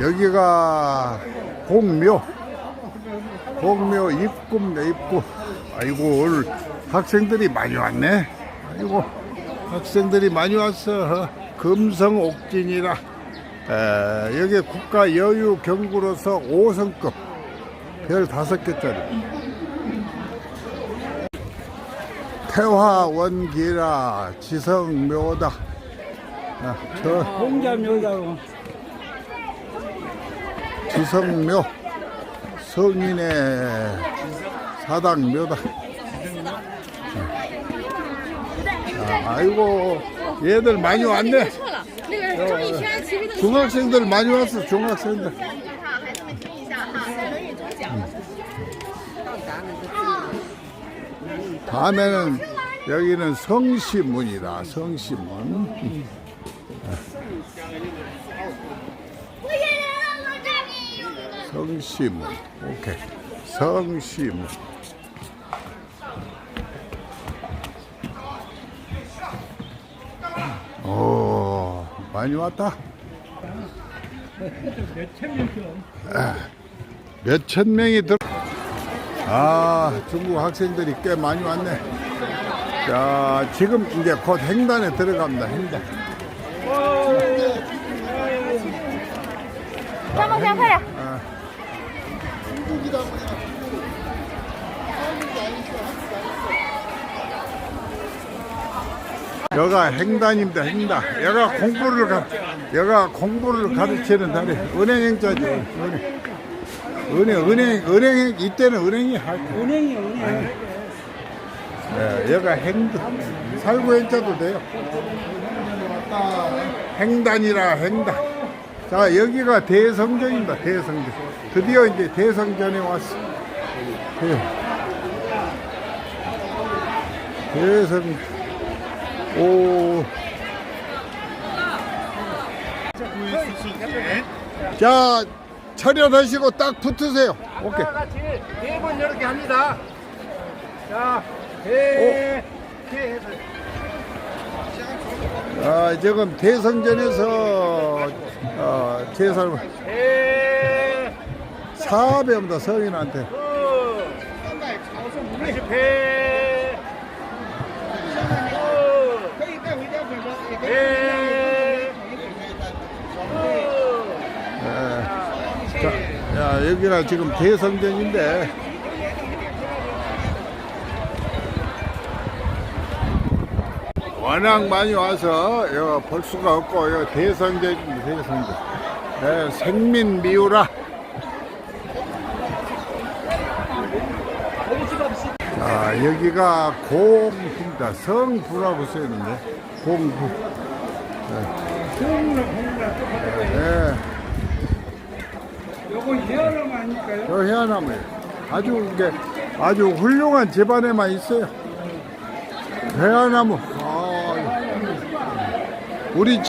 여기가 공묘. 공묘 입구입니다 입구. 아이고 오늘 학생들이 많이 왔네. 아이고 학생들이 많이 왔어. 금성 옥진이라. 에, 여기 국가 여유 경구로서 5성급. 별 5개짜리. 태화원기라 지성묘다. 아, 저 공자묘다고 지성묘 성인의 사당묘다. 아이고 얘들 많이 왔네. 중학생들 많이 왔어 중학생들. 다음에는 여기는 성시문이다 성시문. 성심 오케이 성심은 오 많이 왔다 몇 천 명이 들어 아 중국 학생들이 꽤 많이 왔네. 자 지금 이제 곧 횡단에 들어갑니다. 횡단. 자, 횡단. 아. 여가 횡단입니다. 횡단. 여가 공부를 가, 여가 공부를 가르치는 다리. 은행행자죠. 은행. 은행, 은행, 은행, 이때는 은행이 할 때. 은행이 은행 예, 여가 횡단. 살구 행자도 돼요. 횡단이라 횡단. 자, 여기가 대성전입니다. 대성전. 드디어 이제 대성전에 왔어. 대- 대성. 오. 자, 차렷하시고 딱 붙으세요. 오케이. 같이 네 번 이렇게 합니다. 자, 네, 네 해서. 아, 지금 대성전에서 어, 제사를 배, 사배입니다. 성인한테. 여기가 지금 대성전인데 워낙 많이 와서 여기 볼 수가 없고 여기 대성전입니다. 대성전. 예, 생민 미우라. 자, 여기가 공부입니다. 성부라고 써있는데 공부. 예. 요 저 해안나무에 아주 이게 아주 훌륭한 집안에만 있어요. 해안나무. 아, 우리